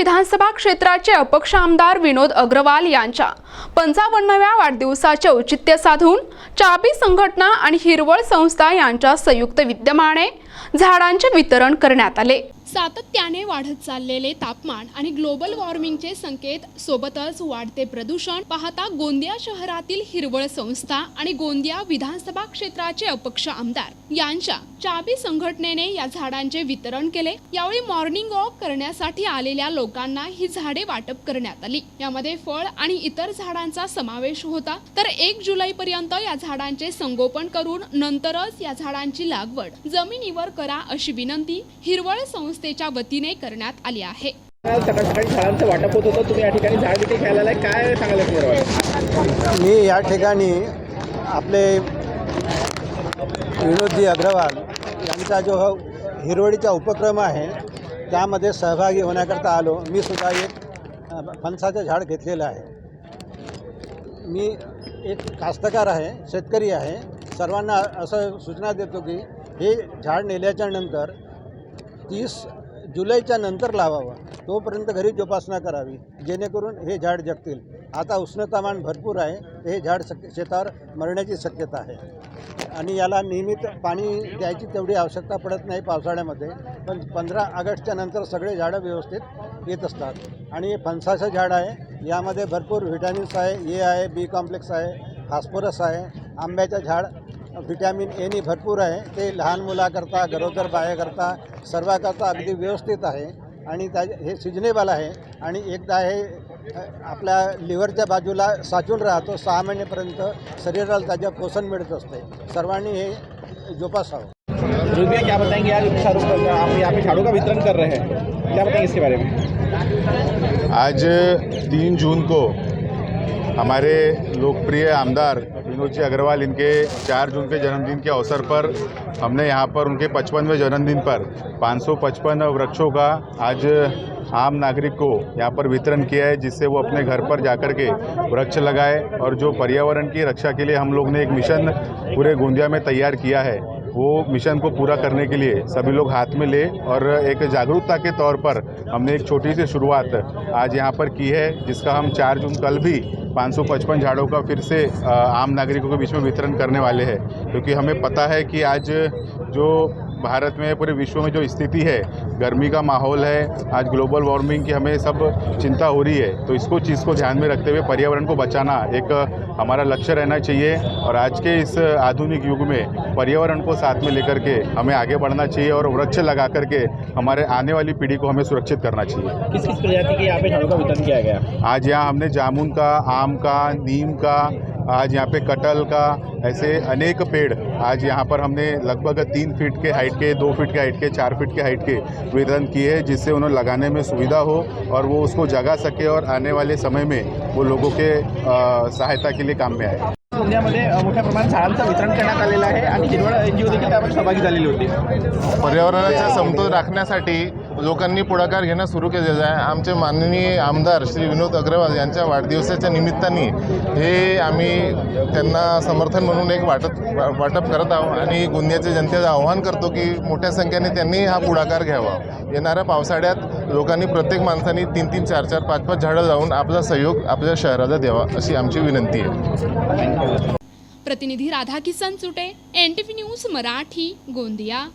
विधानसभा क्षेत्राचे अपक्ष आमदार विनोद अग्रवाल यांच्या पंचावन्नव्या वाढदिवसाचे औचित्य साधून चाबी संघटना आणि हिरवळ संस्था यांच्या संयुक्त विद्यमाने झाडांचे वितरण करण्यात आले. सातत्याने वाढत चाललेले तापमान आणि ग्लोबल वॉर्मिंगचे संकेत सोबतच वाढते प्रदूषण. पाहता गोंदिया शहरातील हिरवळ संस्था आणि गोंदिया विधानसभा क्षेत्राचे अपक्ष आमदार. यांच्या चाबी संघटनेने या झाडांचे वितरण केले. यावेळी मॉर्निंग वॉक करण्यासाठी आलेल्या लोकांना ही झाडे वाटप करण्यात आली. यामध्ये फळ आणि इतर झाडांचा समावेश होता. तर एक जुलै पर्यंत या झाडांचे संगोपन करून नंतरच या झाडांची लागवड. जमिनीवर करा अशी विनंती. हिरवळ संस्था संस्थेच्या वतीने करण्यात आली आहे. काल सकाळ सकाळी झाडांचं वाटप होत होतं. तुम्ही या ठिकाणी झाड काय मी या ठिकाणी आपले विनोदजी अग्रवाल यांचा जो हिरवळीचा उपक्रम आहे त्यामध्ये सहभागी होण्याकरता आलो. मी सुद्धा एक फणसाचं झाड घेतलेलं आहे. मी एक कास्तकार आहे शेतकरी आहे. सर्वांना असं सूचना देतो की हे झाड नेल्याच्या नंतर तीस जुलैच्या नंतर लावावा. तोपर्यंत घरी जोपासना करावी. जेणेकरून हे झाड जगतील. आता उष्णतामान भरपूर आहे. हे झाड शक शेतावर मरण्याची शक्यता आहे. आणि याला नियमित पाणी द्यायची तेवढी आवश्यकता पडत नाही पावसाळ्यामध्ये. पण पंधरा ऑगस्टच्या नंतर सगळे झाडं व्यवस्थित येत असतात. आणि हे फणसाचं झाड आहे. यामध्ये भरपूर व्हिटॅमिन्स आहे. ए आहे बी कॉम्प्लेक्स आहे. फॉस्फरस आहे. आंब्याचं झाड व्हिटॅमिन एनी भरपूर आहे. ते लहान मुलाकरता गरोदर बायाकरता सर्वाकरता अगदी व्यवस्थित आहे. आणि त्या हे सिजनेबल आहे. आणि एकदा हे आपल्या लिव्हरच्या बाजूला साचून राहतो सहा महिनेपर्यंत शरीराला त्याच्या पोषण मिळत असते. सर्वांनी हे जोपासावं. रुबिया क्या बताएंगे का आप यहाँ पे झाड़ों का वितरण कर रहे हैं। क्या बताएंगे इसके बारे में? आज तीन जून को हमारे लोकप्रिय आमदार विनोद जी अग्रवाल, इनके चार जून के जन्मदिन के अवसर पर हमने यहाँ पर उनके पचपनवें जन्मदिन पर 555 वृक्षों का आज आम नागरिक को यहाँ पर वितरण किया है, जिससे वो अपने घर पर जाकर के वृक्ष लगाए और जो पर्यावरण की रक्षा के लिए हम लोग ने एक मिशन पूरे गोंदिया में तैयार किया है, वो मिशन को पूरा करने के लिए सभी लोग हाथ में ले और एक जागरूकता के तौर पर हमने एक छोटी सी शुरुआत आज यहाँ पर की है, जिसका हम चार जून कल भी 555 झाड़ों का फिर से आम नागरिकों के बीच में वितरण करने वाले हैं। क्योंकि हमें पता है कि आज जो भारत में पूरे विश्व में जो स्थिति है गर्मी का माहौल है आज ग्लोबल वार्मिंग की हमें सब चिंता हो रही है तो इसको चीज़ को ध्यान में रखते हुए पर्यावरण को बचाना एक हमारा लक्ष्य रहना चाहिए और आज के इस आधुनिक युग में पर्यावरण को साथ में लेकर के हमें आगे बढ़ना चाहिए और वृक्ष लगा करके हमारे आने वाली पीढ़ी को हमें सुरक्षित करना चाहिए। किस किस प्रजाति के यहाँ पे झाड़ों का वितरण किया गया? आज यहाँ हमने जामुन का आम का नीम का आज यहाँ पे कटल का ऐसे अनेक पेड़ आज यहाँ पर हमने लगभग तीन फीट के हाइट के दो फीट के हाइट के चार फीट के हाइट के वितरण किए हैं जिससे उन्हें लगाने में सुविधा हो और वो उसको जगा सके और आने वाले समय में वो लोगों के सहायता के लिए काम में आए। गोंदियामध्ये मोठ्या प्रमाणात झाडांचं वितरण करण्यात आलेलं आहे आणि हिरवळ एन जी ओ देखील त्यामध्ये सहभागी झालेली होती. पर्यावरणाचा समतोल राखण्यासाठी लोकांनी पुढाकार घेणं सुरू केलेलं आहे. आमचे माननीय आमदार श्री विनोद अग्रवाल यांच्या वाढदिवसाच्या निमित्ताने हे आम्ही त्यांना समर्थन म्हणून एक वाटप वाटप करत आहोत आणि गोंदियाच्या जनतेला आव्हान करतो की मोठ्या संख्येने त्यांनी हा पुढाकार घ्यावा. येणाऱ्या पावसाळ्यात लोकांनी प्रत्येक माणसाने तीन तीन चार चार पाच पाच झाडं लावून आपला सहयोग आपल्या शहराला द्यावा अशी आमची विनंती आहे. प्रतिनिधी Radhakisan Chute N T V news Marathi Gondia.